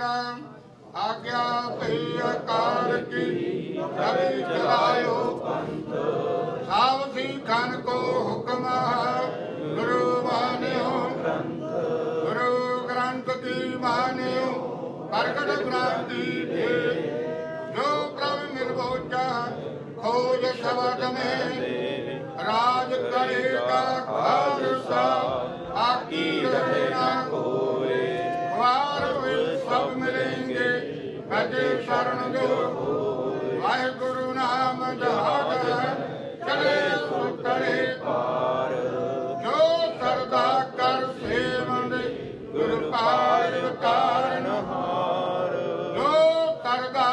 ਤੇਰਾ ਆਗਿਆ ਭਈ ਅਕਾਰ ਕੀ ਰਵੀ ਚਲਾਇਓ। ਪੰਥ ਸਾਵ ਸਿੱਖਨ ਕੋ ਹੁਕਮ ਗੁਰੂ ਮਾਨਿਓ। ਗੁਰੂ ਗ੍ਰੰਥ ਕੀ ਮਾਨਿਓ, ਪ੍ਰਗਟ ਕ੍ਰਾਂਤੀ ਦੇ। ਜੋ ਪ੍ਰਭ ਨਿਰਭਉਚਾ ਖੋਜ ਸ਼ਬਦ ਮੇ ਰਾਜ ਕਰੇਗਾ ਖਾਲਸਾ। ਅਜੇ ਸ਼ਰਨ ਜੋ ਵਾਹਿਗੁਰੂ ਨਾਮ ਜਹਾਜ ਚਲੇ ਸੁਤਰੇ ਪਾਰ। ਜੋ ਸਰਦਾ ਕਰ ਸੇਵਨ ਗੁਰ ਪਾਰ ਕਾਰਨ ਹਾਰ ਜੋ ਕਰਦਾ